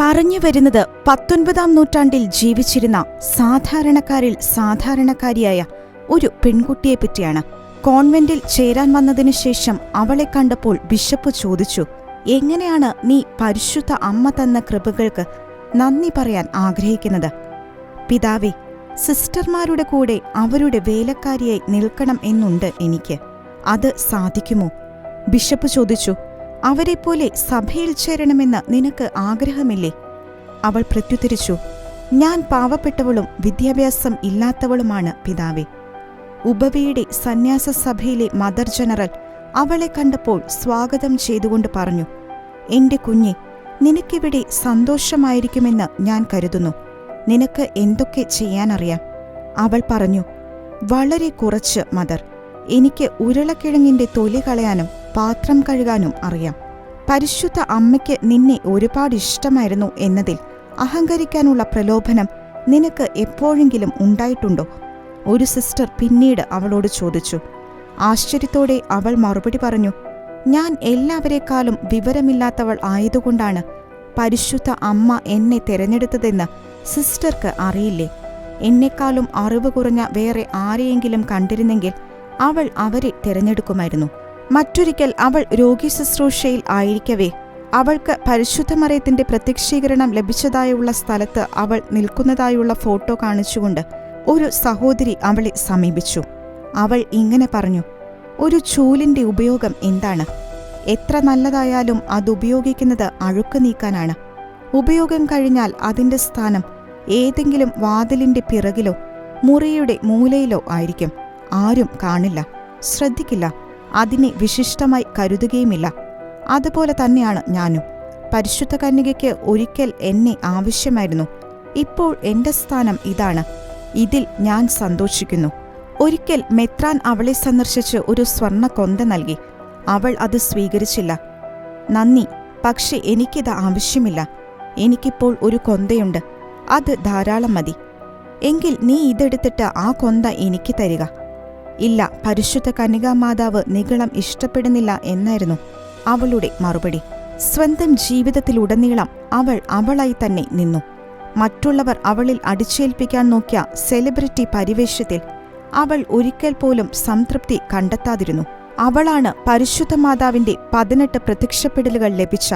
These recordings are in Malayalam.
പറഞ്ഞു വരുന്നത് പത്തൊൻപതാം നൂറ്റാണ്ടിൽ ജീവിച്ചിരുന്ന സാധാരണക്കാരിൽ സാധാരണക്കാരിയായ ഒരു പെൺകുട്ടിയെ പറ്റിയാണ് കോൺവെന്റിൽ ചേരാൻ വന്നതിനു ശേഷം അവളെ കണ്ടപ്പോൾ ബിഷപ്പ് ചോദിച്ചു എങ്ങനെയാണ് നീ പരിശുദ്ധ അമ്മ തന്ന കൃപകൾക്ക് നന്ദി പറയാൻ ആഗ്രഹിക്കുന്നത്? പിതാവേ സിസ്റ്റർമാരുടെ കൂടെ അവരുടെ വേലക്കാരിയായി നിൽക്കണം എന്നുണ്ട് എനിക്ക്. അത് സാധിക്കുമോ? ബിഷപ്പ് ചോദിച്ചു അവരെപ്പോലെ സഭയിൽ ചേരണമെന്ന് നിനക്ക് ആഗ്രഹമില്ലേ? അവൾ പ്രത്യുത്തരിച്ചു ഞാൻ പാവപ്പെട്ടവളും വിദ്യാഭ്യാസം ഇല്ലാത്തവളുമാണ് പിതാവേ. ഉപവിയുടെ സന്യാസ സഭയിലെ മദർ ജനറൽ അവളെ കണ്ടപ്പോൾ സ്വാഗതം ചെയ്തുകൊണ്ട് പറഞ്ഞു എന്റെ കുഞ്ഞെ നിനക്കിവിടെ സന്തോഷമായിരിക്കുമെന്ന് ഞാൻ കരുതുന്നു. നിനക്ക് എന്തൊക്കെ ചെയ്യാനറിയാം? അവൾ പറഞ്ഞു വളരെ കുറച്ച് മദർ. എനിക്ക് ഉരുളക്കിഴങ്ങിന്റെ തൊലി കളയാനും പാത്രം കഴുകാനും അറിയാം. പരിശുദ്ധ അമ്മയ്ക്ക് നിന്നെ ഒരുപാട് ഇഷ്ടമായിരുന്നു എന്നതിൽ അഹങ്കരിക്കാനുള്ള പ്രലോഭനം നിനക്ക് എപ്പോഴെങ്കിലും ഉണ്ടായിട്ടുണ്ടോ? ഒരു സിസ്റ്റർ പിന്നീട് അവളോട് ചോദിച്ചു. ആശ്ചര്യത്തോടെ അവൾ മറുപടി പറഞ്ഞു ഞാൻ എല്ലാവരെക്കാളും വിവരമില്ലാത്തവൾ ആയതുകൊണ്ടാണ് പരിശുദ്ധ അമ്മ എന്നെ തിരഞ്ഞെടുത്തതെന്ന് സിസ്റ്റർക്ക് അറിയില്ലേ? എന്നെക്കാളും അറിവ് കുറഞ്ഞ വേറെ ആരെയെങ്കിലും കണ്ടിരുന്നെങ്കിൽ അവൾ അവരെ തിരഞ്ഞെടുക്കുമായിരുന്നു. മറ്റൊരിക്കൽ അവൾ രോഗി ശുശ്രൂഷയിൽ ആയിരിക്കവേ. അവൾക്ക് പരിശുദ്ധമറിയത്തിന്റെ പ്രത്യക്ഷീകരണം ലഭിച്ചതായുള്ള സ്ഥലത്ത് അവൾ നിൽക്കുന്നതായുള്ള ഫോട്ടോ കാണിച്ചുകൊണ്ട് ഒരു സഹോദരി അവളെ സമീപിച്ചു. അവൾ ഇങ്ങനെ പറഞ്ഞു ഒരു ചൂലിന്റെ ഉപയോഗം എന്താണ്? എത്ര നല്ലതായാലും അത് ഉപയോഗിക്കുന്നത് അഴുക്ക് നീക്കാനാണ്. ഉപയോഗം കഴിഞ്ഞാൽ അതിന്റെ സ്ഥാനം ഏതെങ്കിലും വാതിലിന്റെ പിറകിലോ മുറിയുടെ മൂലയിലോ ആയിരിക്കും. ആരും കാണില്ല. ശ്രദ്ധിക്കില്ല. അതിനെ വിശിഷ്ടമായി കരുതുകയുമില്ല. അതുപോലെ തന്നെയാണ് ഞാനും. പരിശുദ്ധ കന്യകയ്ക്ക് ഒരിക്കൽ എന്നെ ആവശ്യമായിരുന്നു. ഇപ്പോൾ എന്റെ സ്ഥാനം ഇതാണ്. ഇതിൽ ഞാൻ സന്തോഷിക്കുന്നു. ഒരിക്കൽ മെത്രാൻ അവളെ സന്ദർശിച്ച് ഒരു സ്വർണ കൊന്ത നൽകി. അവൾ അത് സ്വീകരിച്ചില്ല. നന്ദി. പക്ഷെ എനിക്കിത് ആവശ്യമില്ല. എനിക്കിപ്പോൾ ഒരു കൊന്തയുണ്ട്. അത് ധാരാളം മതി. എങ്കിൽ നീ ഇതെടുത്തിട്ട് ആ കൊന്ത എനിക്ക് തരിക. ഇല്ല പരിശുദ്ധ കന്യകാമാതാവ് നികളം ഇഷ്ടപ്പെടുന്നില്ല എന്നായിരുന്നു അവളുടെ മറുപടി. സ്വന്തം ജീവിതത്തിലുടനീളം അവൾ അവളായി തന്നെ നിന്നു. മറ്റുള്ളവർ അവളിൽ അടിച്ചേൽപ്പിക്കാൻ നോക്കിയ സെലിബ്രിറ്റി പരിവേഷത്തിൽ അവൾ ഒരിക്കൽ പോലും സംതൃപ്തി കണ്ടെത്താതിരുന്നു. അവളാണ് പരിശുദ്ധ മാതാവിന്റെ പതിനെട്ട് പ്രത്യക്ഷപ്പെടലുകൾ ലഭിച്ച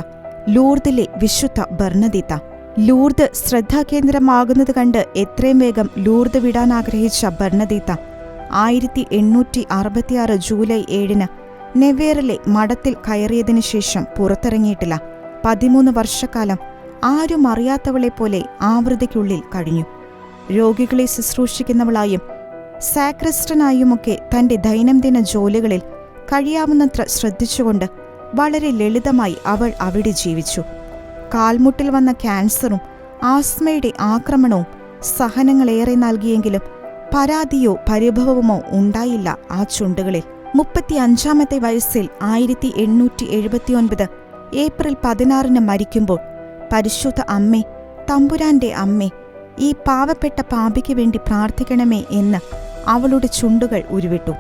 ലൂർദിലെ വിശുദ്ധ ബർണദീത്ത. ലൂർദ് ശ്രദ്ധാകേന്ദ്രമാകുന്നത് കണ്ട് എത്രയും വേഗം ലൂർദ് വിടാൻ ആഗ്രഹിച്ച ബർണദീത്ത. ആയിരത്തി എണ്ണൂറ്റി അറുപത്തിയാറ് ജൂലൈ ഏഴിന് നെവേറിലെ മഠത്തിൽ കയറിയതിനു ശേഷം പുറത്തിറങ്ങിയിട്ടില്ല. പതിമൂന്ന് വർഷക്കാലം ആരും അറിയാത്തവളെ പോലെ ആവൃതിക്കുള്ളിൽ കഴിഞ്ഞു. രോഗികളെ ശുശ്രൂഷിക്കുന്നവളായും സാക്രിസ്റ്റനായുമൊക്കെ തന്റെ ദൈനംദിന ജോലികളിൽ കഴിയാവുന്നത്ര ശ്രദ്ധിച്ചുകൊണ്ട് വളരെ ലളിതമായി അവൾ അവിടെ ജീവിച്ചു. കാൽമുട്ടിൽ വന്ന ക്യാൻസറും ആസ്മയുടെ ആക്രമണവും സഹനങ്ങളേറെ നൽകിയെങ്കിലും പരാതിയോ പരിഭവമോ ഉണ്ടായില്ല ആ ചുണ്ടുകളിൽ. മുപ്പത്തിയഞ്ചാമത്തെ വയസ്സിൽ ആയിരത്തി എണ്ണൂറ്റി എഴുപത്തിയൊൻപത് ഏപ്രിൽ പതിനാറിന് മരിക്കുമ്പോൾ പരിശുദ്ധ അമ്മേ തമ്പുരാന്റെ അമ്മേ ഈ പാവപ്പെട്ട പാപിക്ക് വേണ്ടി പ്രാർത്ഥിക്കണമേ എന്ന് അവളുടെ ചുണ്ടുകൾ ഉരുവിട്ടു.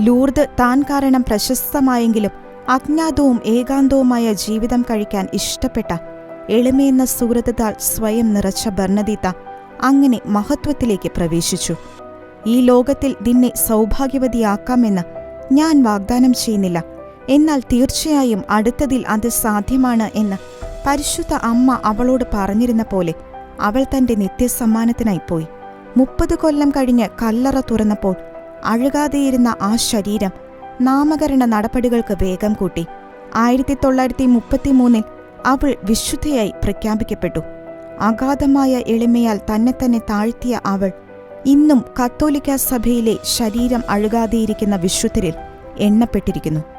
ലൂർദ് താൻ കാരണം പ്രശസ്തമായെങ്കിലും അജ്ഞാതവും ഏകാന്തവുമായ ജീവിതം കഴിക്കാൻ ഇഷ്ടപ്പെട്ട എളിമയെന്ന സുഹൃതത്താൽ സ്വയം നിറച്ച ഭർണദീത്ത അങ്ങനെ മഹത്വത്തിലേക്ക് പ്രവേശിച്ചു. ഈ ലോകത്തിൽ നിന്നെ സൗഭാഗ്യവതിയാക്കാമെന്ന് ഞാൻ വാഗ്ദാനം ചെയ്യുന്നില്ല. എന്നാൽ തീർച്ചയായും അടുത്തതിൽ അത് സാധ്യമാണ് എന്ന് പരിശുദ്ധ അമ്മ അവളോട് പറഞ്ഞിരുന്ന പോലെ അവൾ തന്റെ നിത്യസമ്മാനത്തിനായി പോയി. മുപ്പത് കൊല്ലം കഴിഞ്ഞ് കല്ലറ തുറന്നപ്പോൾ അഴുകാതെയിരുന്ന ആ ശരീരം നാമകരണ നടപടികൾക്ക് വേഗം കൂട്ടി. ആയിരത്തി തൊള്ളായിരത്തി മുപ്പത്തിമൂന്നിൽ അവൾ വിശുദ്ധയായി പ്രഖ്യാപിക്കപ്പെട്ടു. അഗാധമായ എളിമയാൽ തന്നെ തന്നെ താഴ്ത്തിയ അവൾ ഇന്നും കത്തോലിക്ക സഭയിലെ ശരീരം അഴുകാതെയിരിക്കുന്ന വിശുദ്ധരിൽ എണ്ണപ്പെട്ടിരിക്കുന്നു.